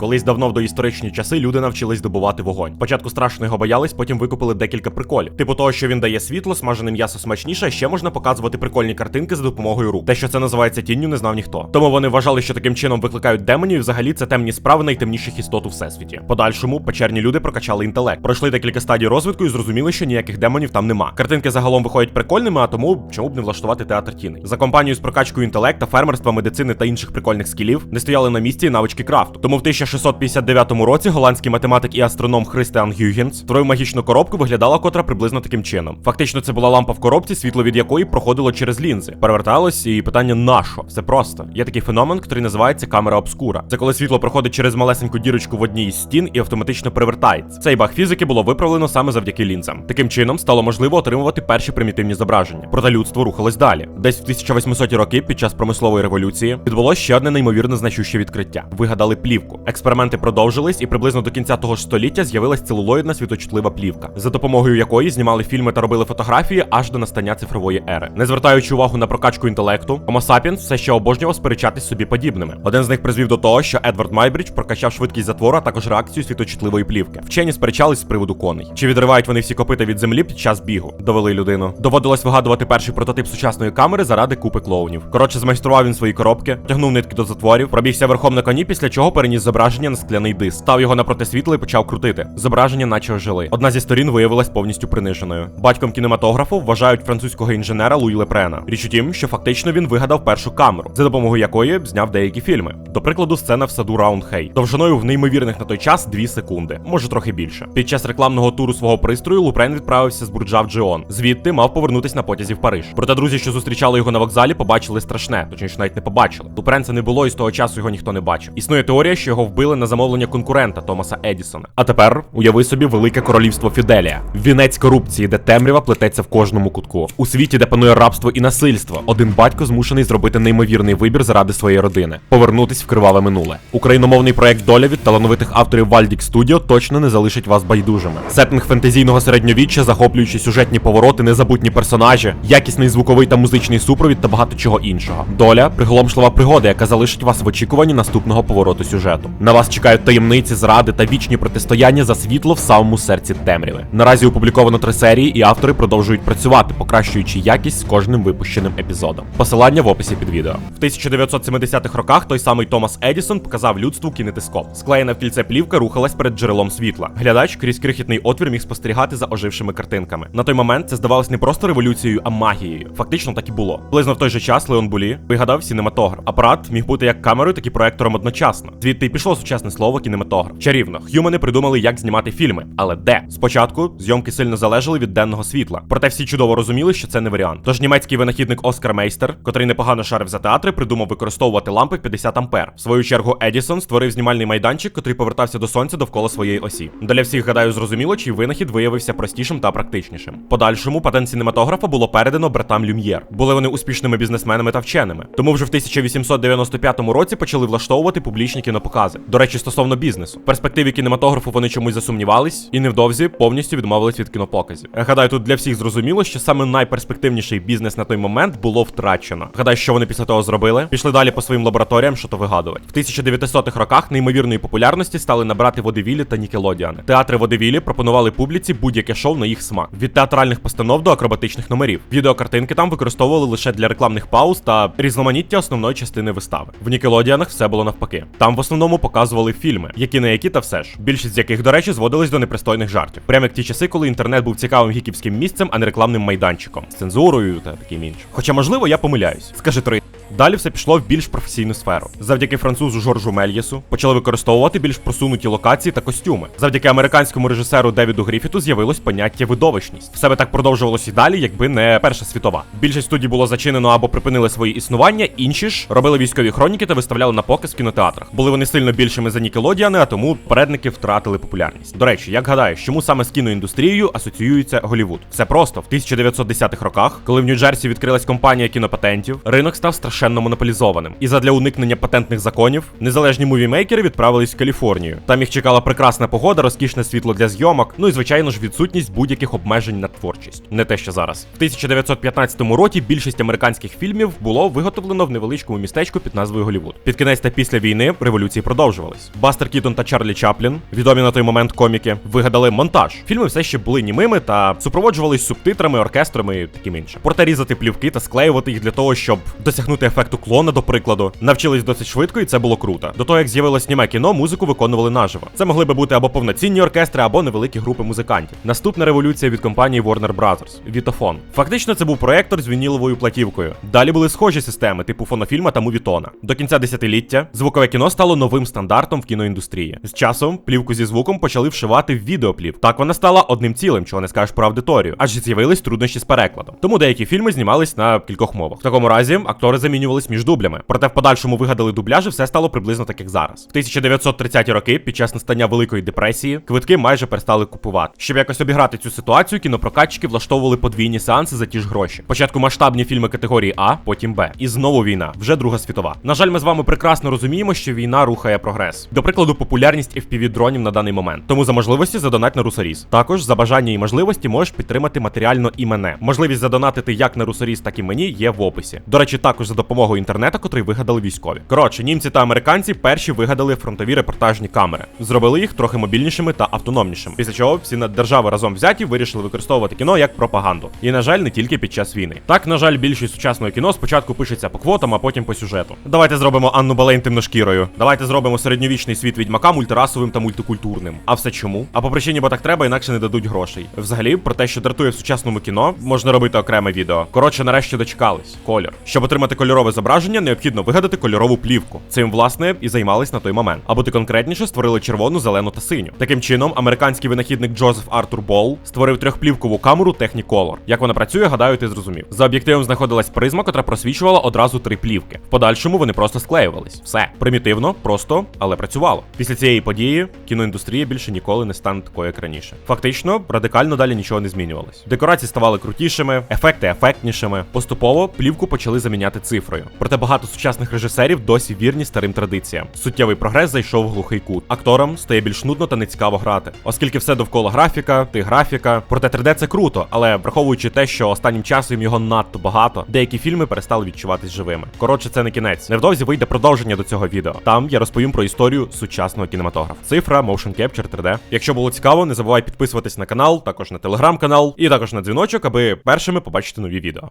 Колись давно в доісторичні часи люди навчились добувати вогонь. Спочатку страшно його боялись, потім викупили декілька приколів. Типу того, що він дає світло, смажене м'ясо смачніше, ще можна показувати прикольні картинки за допомогою рук. Те, що це називається тінню, не знав ніхто. Тому вони вважали, що таким чином викликають демонів, і взагалі це темні справи найтемніших істот у всесвіті. Подальшому печерні люди прокачали інтелект, пройшли декілька стадій розвитку і зрозуміли, що ніяких демонів там нема. Картинки загалом виходять прикольними, а тому чому б не влаштувати театр тіни. За компанію з прокачкою інтелекта, фермерства, медицини та інших прикольних скілів не стояли на місці навички крафту. Тому в 1659 році голландський математик і астроном Христиан Гюгенс створив магічну коробку, виглядала котра приблизно таким чином. Фактично, це була лампа в коробці, світло від якої проходило через лінзи. Переверталось і питання на? Все просто. Є такий феномен, який називається камера обскура. Це коли світло проходить через малесеньку дірочку в одній із стін і автоматично перевертається. Цей баг фізики було виправлено саме завдяки лінзам. Таким чином стало можливо отримувати перші примітивні зображення. Проте людство рухалось далі. Десь в 1800-ті роки, під час промислової революції, відбулося ще одне неймовірно значуще відкриття. Вигадали плівку. Експерименти продовжились, і приблизно до кінця того ж століття з'явилась целулоїдна світочутлива плівка, за допомогою якої знімали фільми та робили фотографії аж до настання цифрової ери. Не звертаючи увагу на прокачку інтелекту, Homo sapiens все ще обожнював сперечатись собі подібними. Один з них призвів до того, що Едвард Майбридж прокачав швидкість затвору, а також реакцію світочутливої плівки. Вчені сперечались з приводу коней. Чи відривають вони всі копита від землі під час бігу? Довели людину. Доводилось вигадувати перший прототип сучасної камери заради купи клоунів. Коротше, змайстрував він свої коробки, тягнув нитки до затворів, пробігся верхом на коні, після чого переніс зображення на скляний диск, став його напроти світла і почав крутити. Зображення, наче ожили. Одна зі сторін виявилась повністю приниженою. Батьком кінематографу вважають французького інженера Луї Лепрена. Річ у тім, що фактично він вигадав першу камеру, за допомогою якої зняв деякі фільми. До прикладу, сцена в саду Раунд Хей, довжиною в неймовірних на той час 2 секунди, може трохи більше. Під час рекламного туру свого пристрою Лупрен відправився з Бурджа в Джеон. Звідти мав повернутись на потязі в Париж. Проте друзі, що зустрічали його на вокзалі, побачили страшне, точніше навіть не побачили. Лупрен це не було, і з того часу його ніхто не бачив. Існує теорія, що його вбили на замовлення конкурента Томаса Едісона. А тепер уяви собі велике королівство Фіделія, вінець корупції, де темрява плететься в кожному кутку. У світі, де панує рабство і насильство, один батько змушений зробити неймовірний вибір заради своєї родини, повернутись в криваве минуле. Україномовний проект Доля від талановитих авторів Вальдік Студіо точно не залишить вас байдужими. Сеттинг фентезійного середньовіччя, захоплюючі сюжетні повороти, незабутні персонажі, якісний звуковий та музичний супровід та багато чого іншого. Доля приголомшлива пригода, яка залишить вас в очікуванні наступного повороту сюжету. На вас чекають таємниці, зради та вічні протистояння за світло в самому серці темряви. Наразі опубліковано три серії, і автори продовжують працювати, покращуючи якість з кожним випущеним епізодом. Посилання в описі під відео. В 1970-х роках той самий Томас Едісон показав людству кінетископ. Склеєна в кільце плівка рухалась перед джерелом світла. Глядач крізь крихітний отвір міг спостерігати за ожившими картинками. На той момент це здавалось не просто революцією, а магією. Фактично так і було. Близно в той же час Леон Булі вигадав синематограф. Апарат міг бути як камерою, так і проектором одночасно. Звідти й пішло сучасне слово кінематограф. Чарівно, х'юмани придумали, як знімати фільми, але де? Спочатку зйомки сильно залежали від денного світла. Проте всі чудово розуміли, що це не варіант. Тож німецький винахідник Оскар Мейстер, котрий непогано шарив за театри, придумав використовувати лампи 50 ампер. В свою чергу Едісон створив знімальний майданчик, котрий повертався до сонця довкола своєї осі. Для всіх гадаю, зрозуміло, чий винахід виявився простішим та практичнішим. Подальшому патент синематографа було передано братам Люм'єр. Були вони успішними бізнесменами та вченими. Тому вже в 1895 році почали влаштовувати публічні кінопокази. До речі, стосовно бізнесу. В перспективі кінематографу вони чомусь засумнівались і невдовзі повністю відмовились від кінопоказів. Гадаю, тут для всіх зрозуміло, що саме найперспективніший бізнес на той момент було втрачено. Гадаю, що вони після того зробили? Пішли далі по своїм лабораторіям, що то вигадувати. В 1900-х роках неймовірної популярності стали набрати водевілі та нікелодіани. Театри водевілі пропонували публіці будь-яке шоу на їх смак від театральних постанов до акробатичних номерів. Відеокартинки там використовували лише для рекламних пауз та різноманіття основної частини вистави. В Нікелодіанах все було навпаки. Там в основному показували фільми, які не які та все ж. Більшість з яких, до речі, зводились до непристойних жартів. Прямо як ті часи, коли інтернет був цікавим гіківським місцем, а не рекламним майданчиком з цензурою та таким іншим. Хоча, можливо, я помиляюсь. Скажи три. Далі все пішло в більш професійну сферу. Завдяки французу Жоржу Мельєсу почали використовувати більш просунуті локації та костюми. Завдяки американському режисеру Девіду Гріфіту з'явилось поняття видовищність. Все би так продовжувалось і далі, якби не Перша світова. Більшість студій було зачинено або припинили свої існування, інші ж робили військові хроніки та виставляли на показ в кінотеатрах. Були вони сильно більшими за Нікелодіани, а тому передники втратили популярність. До речі, як гадаєш, чому саме з кіноіндустрією асоціюється Голівуд? Все просто в 1910-х роках, коли в Нью-Джерсі відкрилась компанія кінопатентів, ринок став страшенно страшенно монополізованим. І задля уникнення патентних законів незалежні мувімейкери відправились в Каліфорнію. Там їх чекала прекрасна погода, розкішне світло для зйомок, ну і звичайно ж відсутність будь-яких обмежень на творчість. Не те, що зараз. В 1915 році більшість американських фільмів було виготовлено в невеличкому містечку під назвою Голівуд. Під кінець та після війни революції продовжувались. Бастер Кітон та Чарлі Чаплін, відомі на той момент коміки, вигадали монтаж. Фільми все ще були німими та супроводжувались субтитрами, оркестрами і таким іншим. Проте різати плівки та склеювати їх для того, щоб досягнути ефекту клона, до прикладу, навчились досить швидко, і це було круто. До того як з'явилось німе кіно, музику виконували наживо. Це могли би бути або повноцінні оркестри, або невеликі групи музикантів. Наступна революція від компанії Warner Brothers – Vitaphone. Фактично, це був проектор з вініловою платівкою. Далі були схожі системи, типу фонофільма та мувітона. До кінця десятиліття звукове кіно стало новим стандартом в кіноіндустрії. З часом плівку зі звуком почали вшивати в відеоплів. Так вона стала одним цілим, чого не скажеш про аудиторію, адже з'явились труднощі з перекладом. Тому деякі фільми знімались на кількох мовах. В такому разі актори замінювались між дублями. Проте в подальшому вигадали дубляжі, все стало приблизно так, як зараз. В 1930-ті роки, під час настання Великої депресії, квитки майже перестали купувати. Щоб якось обіграти цю ситуацію, кінопрокатчики влаштовували подвійні сеанси за ті ж гроші. Спочатку масштабні фільми категорії А, потім Б. І знову війна, вже Друга світова. На жаль, ми з вами прекрасно розуміємо, що війна рухає прогрес. До прикладу, популярність fpv дронів на даний момент. Тому за можливості задонать на Русаріс. Також за бажання і можливості можеш підтримати матеріально і мене. Можливість задонатити як на Русаріс, так і мені є в описі. До речі, також за допомогою інтернету, котрий вигадали військові. Коротше, німці та американці перші вигадали фронтові репортажні камери. Зробили їх трохи мобільнішими та автономнішими. Після чого всі держави разом взяті вирішили використовувати кіно як пропаганду. І на жаль, не тільки під час війни. Так, на жаль, більшість сучасного кіно спочатку пишеться по квотам, а потім по сюжету. Давайте зробимо Анну Балейн темношкірою. Давайте зробимо середньовічний світ відьмака мультирасовим та мультикультурним. А все чому? А по причині, бо так треба, інакше не дадуть грошей. Взагалі, про те, що дратує в сучасному кіно, можна робити окреме відео. Коротше, нарешті дочекались. Колір. Щоб отримати кольорове зображення, необхідно вигадати кольорову плівку. Цим, власне, і займались на той момент. А бути конкретніше, створили червону, зелену та синю. Таким чином, американський винахідник Джозеф Артур Болл створив трьохплівкову камеру Technicolor. Як вона працює, гадаю, ти зрозумів. За об'єктивом знаходилась призма, котра просвічувала одразу три плівки. В подальшому вони просто склеювались. Все примітивно, просто, але працювало. Після цієї події кіноіндустрія більше ніколи не стане такою, як раніше. Фактично, радикально далі нічого не змінювалось. Декорації ставали крутішими, ефекти ефектнішими. Поступово плівку почали заміняти цифрою. Проте багато сучасних режисерів досі вірні старим традиціям. Суттєвий прогрес зайшов в глухий кут. Акторам стає більш нудно та нецікаво грати, оскільки все довкола графіка, ти графіка. Проте 3D це круто, але враховуючи те, що останнім часом його надто багато, деякі фільми перестали відчуватись живими. Коротше, це не кінець. Невдовзі вийде продовження до цього відео. Там я розповім про історію сучасного кінематографа. Цифра, motion capture 3D. Якщо було цікаво, не забувай підписуватись на канал, також на телеграм-канал і також на дзвіночок, аби першими побачити нові відео.